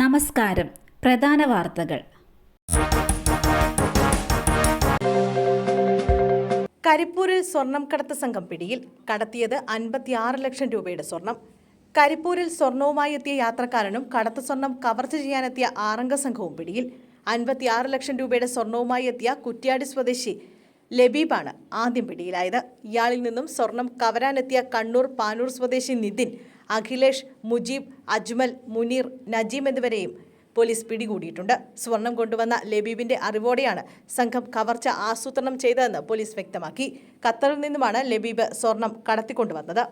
നമസ്കാരം. പ്രധാന വാർത്തകൾ. കരിപ്പൂരിൽ സ്വർണം കടത്ത് സംഘം പിടിയിൽ. കടത്തിയത് അൻപത്തിയാറ് ലക്ഷം രൂപയുടെ സ്വർണം. കരിപ്പൂരിൽ സ്വർണവുമായി എത്തിയ യാത്രക്കാരനും കടത്ത് സ്വർണം കവർച്ച ചെയ്യാനെത്തിയ ആറംഗ സംഘവും പിടിയിൽ. അൻപത്തിയാറ് ലക്ഷം രൂപയുടെ സ്വർണവുമായി എത്തിയ കുറ്റ്യാടി സ്വദേശി ലബീബാണ് ആദ്യം പിടിയിലായത്. ഇയാളിൽ നിന്നും സ്വർണം കവരാനെത്തിയ കണ്ണൂർ പാനൂർ സ്വദേശി നിതിൻ അഖിലേഷ് മുജീബ് അജ്മൽ മുനീർ നജീം എന്നിവരെയും പോലീസ് പിടികൂടിയിട്ടുണ്ട്. സ്വർണം കൊണ്ടുവന്ന ലബീബിന്റെ അറിവോടെയാണ് സംഘം കവർച്ച ആസൂത്രണം ചെയ്തതെന്ന് പോലീസ് വ്യക്തമാക്കി. ഖത്തറിൽ നിന്നുമാണ് ലബീബ് സ്വർണം കടത്തിക്കൊണ്ടുവന്നത്.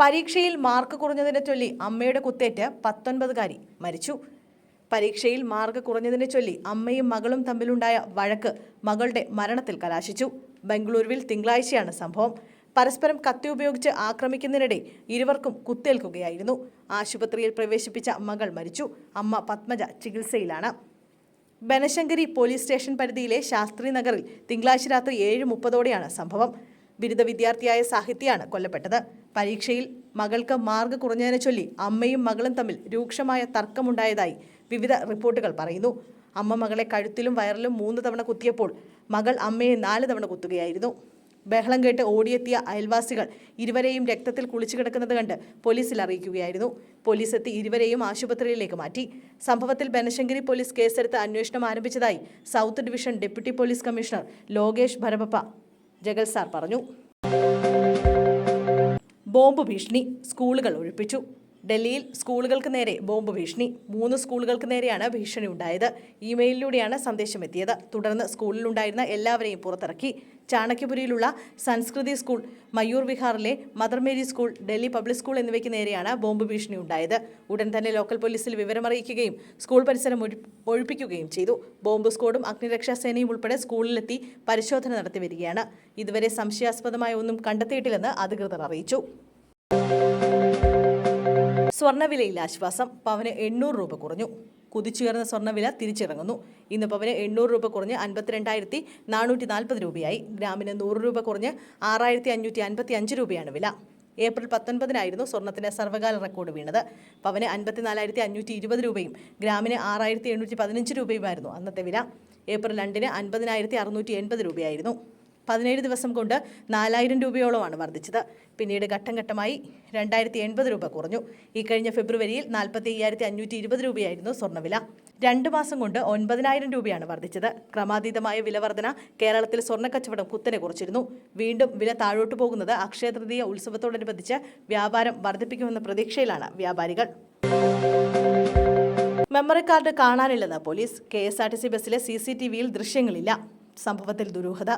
പരീക്ഷയിൽ മാർക്ക് കുറഞ്ഞതിനെ ചൊല്ലി അമ്മയുടെ കുത്തേറ്റ് പത്തൊൻപതുകാരി മരിച്ചു. പരീക്ഷയിൽ മാർക്ക് കുറഞ്ഞതിനെ ചൊല്ലി അമ്മയും മകളും തമ്മിലുണ്ടായ വഴക്ക് മകളുടെ മരണത്തിൽ കലാശിച്ചു. ബംഗളൂരുവിൽ തിങ്കളാഴ്ചയാണ് സംഭവം. പരസ്പരം കത്തി ഉപയോഗിച്ച് ആക്രമിക്കുന്നതിനിടെ ഇരുവർക്കും കുത്തേൽക്കുകയായിരുന്നു. ആശുപത്രിയിൽ പ്രവേശിപ്പിച്ച മകൾ മരിച്ചു. അമ്മ പത്മജ ചികിത്സയിലാണ്. ബനശങ്കരി പോലീസ് സ്റ്റേഷൻ പരിധിയിലെ ശാസ്ത്രി നഗറിൽ തിങ്കളാഴ്ച രാത്രി ഏഴ് മുപ്പതോടെയാണ് സംഭവം. ബിരുദ വിദ്യാർത്ഥിയായ സാഹിത്യാണ് കൊല്ലപ്പെട്ടത്. പരീക്ഷയിൽ മകൾക്ക് മാർക്ക് കുറഞ്ഞതിനെ ചൊല്ലി അമ്മയും മകളും തമ്മിൽ രൂക്ഷമായ തർക്കമുണ്ടായതായി വിവിധ റിപ്പോർട്ടുകൾ പറയുന്നു. അമ്മ മകളെ കഴുത്തിലും വയറിലും മൂന്ന് തവണ കുത്തിയപ്പോൾ മകൾ അമ്മയെ നാല് തവണ കുത്തുകയായിരുന്നു. ബഹളം കേട്ട് ഓടിയെത്തിയ അയൽവാസികൾ ഇരുവരെയും രക്തത്തിൽ കുളിച്ചു കിടക്കുന്നത് കണ്ട് പോലീസിൽ അറിയിക്കുകയായിരുന്നു. പോലീസ് എത്തി ഇരുവരെയും ആശുപത്രിയിലേക്ക് മാറ്റി. സംഭവത്തിൽ ബനശങ്കരി പോലീസ് കേസെടുത്ത് അന്വേഷണം ആരംഭിച്ചതായി south division deputy police commissioner Lokesh Bharappa Jagal sir പറഞ്ഞു. ബോംബ് ഭീഷണി സ്കൂളുകൾ ഒഴിപ്പിച്ചു. ഡൽഹിയിൽ സ്കൂളുകൾക്ക് നേരെ ബോംബ് ഭീഷണി. മൂന്ന് സ്കൂളുകൾക്ക് നേരെയാണ് ഭീഷണി ഉണ്ടായത്. ഇമെയിലിലൂടെയാണ് സന്ദേശം എത്തിയത്. തുടർന്ന് സ്കൂളിലുണ്ടായിരുന്ന എല്ലാവരെയും പുറത്തിറക്കി. ചാണക്യപുരിയിലുള്ള Sanskriti school Mayur വിഹാറിലെ mother Mary school Delhi public school എന്നിവയ്ക്ക് നേരെയാണ് ബോംബ് ഭീഷണി ഉണ്ടായത്. ഉടൻ തന്നെ ലോക്കൽ പോലീസിൽ വിവരമറിയിക്കുകയും സ്കൂൾ പരിസരം ഒഴിപ്പിക്കുകയും ചെയ്തു. ബോംബ് സ്ക്വാഡും അഗ്നിരക്ഷാ സേനയും ഉൾപ്പെടെ സ്കൂളിലെത്തി പരിശോധന നടത്തി വരികയാണ്. ഇതുവരെ സംശയാസ്പദമായ ഒന്നും കണ്ടെത്തിയിട്ടില്ലെന്ന് അധികൃതർ അറിയിച്ചു. സ്വർണവിലയിൽ ആശ്വാസം പവന് എണ്ണൂറ് രൂപ കുറഞ്ഞു. കുതിച്ചുയർന്ന സ്വർണവില തിരിച്ചിറങ്ങുന്നു. ഇന്ന് പവന് എണ്ണൂറ് രൂപ കുറഞ്ഞ് അൻപത്തിരണ്ടായിരത്തി നാനൂറ്റി നാൽപ്പത് രൂപയായി. ഗ്രാമിന് നൂറ് രൂപ കുറഞ്ഞ് ആറായിരത്തി അഞ്ഞൂറ്റി അൻപത്തി അഞ്ച് രൂപയാണ് വില. ഏപ്രിൽ പത്തൊൻപതിനായിരുന്നു സ്വർണത്തിന് സർവകാല റെക്കോർഡ് വീണത്. പവന് അൻപത്തിനാലായിരത്തി അഞ്ഞൂറ്റി ഇരുപത് രൂപയും ഗ്രാമിന് ആറായിരത്തി എണ്ണൂറ്റി പതിനഞ്ച് രൂപയുമായിരുന്നു അന്നത്തെ വില. ഏപ്രിൽ രണ്ടിന് അൻപതിനായിരത്തി അറുന്നൂറ്റി എൺപത് രൂപയായിരുന്നു. പതിനേഴ് ദിവസം കൊണ്ട് നാലായിരം രൂപയോളമാണ് വർദ്ധിച്ചത്. പിന്നീട് ഘട്ടം ഘട്ടമായി രണ്ടായിരത്തി എൺപത് രൂപ കുറഞ്ഞു. ഈ കഴിഞ്ഞ ഫെബ്രുവരിയിൽ നാൽപ്പത്തി അയ്യായിരത്തി അഞ്ഞൂറ്റി ഇരുപത് രൂപയായിരുന്നു സ്വർണവില. രണ്ട് മാസം കൊണ്ട് ഒൻപതിനായിരം രൂപയാണ് വർദ്ധിച്ചത്. ക്രമാതീതമായ വിലവർധന വർധന കേരളത്തിൽ സ്വർണക്കച്ചവടം കുത്തനെ കുറച്ചിരുന്നു. വീണ്ടും വില താഴോട്ടു പോകുന്നത് അക്ഷയ തൃതീയ ഉത്സവത്തോടനുബന്ധിച്ച് വ്യാപാരം വർദ്ധിപ്പിക്കുമെന്ന പ്രതീക്ഷയിലാണ് വ്യാപാരികൾ. Memory card കാണാനില്ലെന്ന് police. K S R T C ബസ്സിലെ സി സി ടി വിയിൽ ദൃശ്യങ്ങളില്ല. സംഭവത്തിൽ ദുരൂഹത.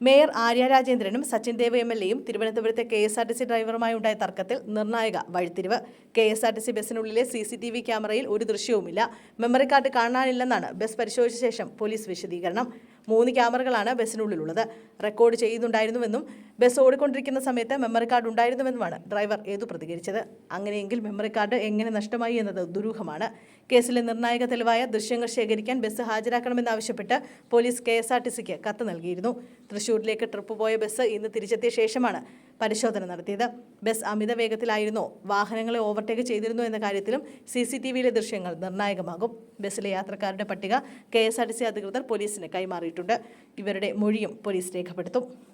മേയർ ആര്യ രാജേന്ദ്രനും സച്ചിൻ ദേവ് എം എൽ എയും തിരുവനന്തപുരത്തെ K S R T C ഡ്രൈവറുമായി ഉണ്ടായ തർക്കത്തിൽ നിർണായക വഴിത്തിരിവ്. K S R T C ബസ്സിനുള്ളിലെ C C T V ക്യാമറയിൽ ഒരു ദൃശ്യവുമില്ല. മെമ്മറി കാർഡ് കാണാനില്ലെന്നാണ് ബസ് പരിശോധിച്ച ശേഷം പോലീസ് വിശദീകരണം. മൂന്ന് ക്യാമറകളാണ് ബസ്സിനുള്ളിലുള്ളത്. റെക്കോർഡ് ചെയ്യുന്നുണ്ടായിരുന്നുവെന്നും ബസ് ഓടിക്കൊണ്ടിരിക്കുന്ന സമയത്ത് മെമ്മറി കാർഡ് ഉണ്ടായിരുന്നുവെന്നുമാണ് ഡ്രൈവർ ഏതു പ്രതികരിച്ചത്. അങ്ങനെയെങ്കിൽ മെമ്മറി കാർഡ് എങ്ങനെ നഷ്ടമായി എന്നത് ദുരൂഹമാണ്. കേസിലെ നിർണായക തെളിവായ ദൃശ്യങ്ങൾ ശേഖരിക്കാൻ bus ഹാജരാക്കണമെന്നാവശ്യപ്പെട്ട് police K S R T സിക്ക് കത്ത് നൽകിയിരുന്നു. തൃശൂരിലേക്ക് ട്രിപ്പ് പോയ ബസ് ഇന്ന് തിരിച്ചെത്തിയ ശേഷമാണ് പരിശോധന നടത്തിയത്. ബസ് അമിത വേഗത്തിലായിരുന്നോ. വാഹനങ്ങളെ ഓവർടേക്ക് ചെയ്തിരുന്നോ എന്ന കാര്യത്തിലും സി സി ടി വിയിലെ ദൃശ്യങ്ങൾ നിർണായകമാകും. ബസ്സിലെ യാത്രക്കാരുടെ പട്ടിക K S R T C അധികൃതർ പോലീസിന് കൈമാറിയിട്ടുണ്ട്. ഇവരുടെ മൊഴിയും പോലീസ് രേഖപ്പെടുത്തും.